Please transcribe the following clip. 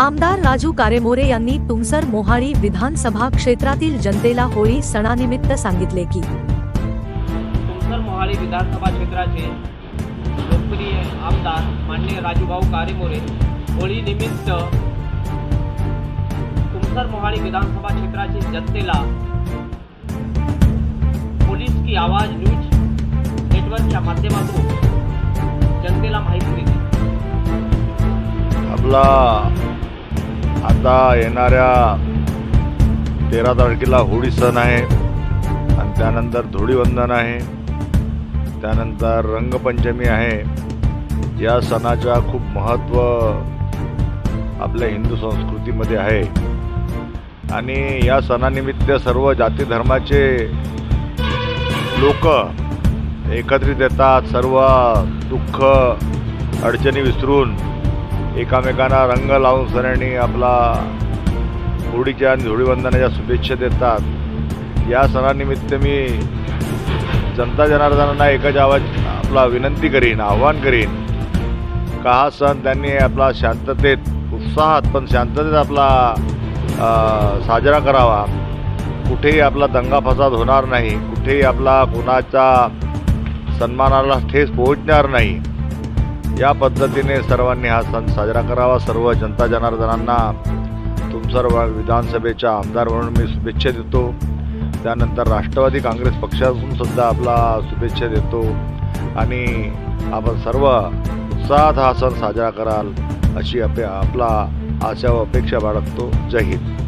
आमदार राजू कारेमोरे यांनी तुमसर मोहाळी विधानसभा क्षेत्रातील जनतेला होळी सणानिमित्त सांगितले की तुमसर मोहाळी विधानसभा क्षेत्राचे लोकप्रिय आमदार माननीय राजूभाऊ कारेमोरे होळी निमित्त तुमसर मोहाळी विधानसभा क्षेत्राची जनतेला पोलीस की आवाज न्यूज नेटवर्कच्या माध्यमातून जनतेला माहिती दिली आपला आता येणाऱ्या तेरा तारखेला होळी सण आहे आणि त्यानंतर धुळीवंदन आहे. त्यानंतर रंगपंचमी आहे. या सणाचा खूप महत्त्व आपल्या हिंदू संस्कृतीमध्ये आहे. आणि या सणानिमित्त सर्व जाती धर्माचे लोक एकत्रित येतात. सर्व दुःख अडचणी विसरून एकामेकांना रंग लावून सणांनी आपला होळीच्या आणि धुळीवंदनाच्या शुभेच्छा देतात. या सणानिमित्त मी जनता जनार्दनांना एकच आवाज आपला विनंती करीन आव्हान करीन का हा सण त्यांनी आपला शांततेत उत्साहात पण शांततेत आपला साजरा करावा. कुठेही आपला दंगा फसाद होणार नाही. कुठेही आपला कोणाच्या सन्मानाला ठेस पोहोचणार नाही. या पद्धतीने सर्वांनी हा सण साजरा करावा. सर्व जनता जनार्दनांना तुमसर विधानसभेच्या आमदार म्हणून मी शुभेच्छा देतो. त्यानंतर राष्ट्रवादी काँग्रेस पक्षातून सुद्धा आपला शुभेच्छा देतो. आणि आपण सर्व उत्साहात हा सण साजरा कराल अशी अपे आपला आशा व अपेक्षा बाळगतो. जय हिंद.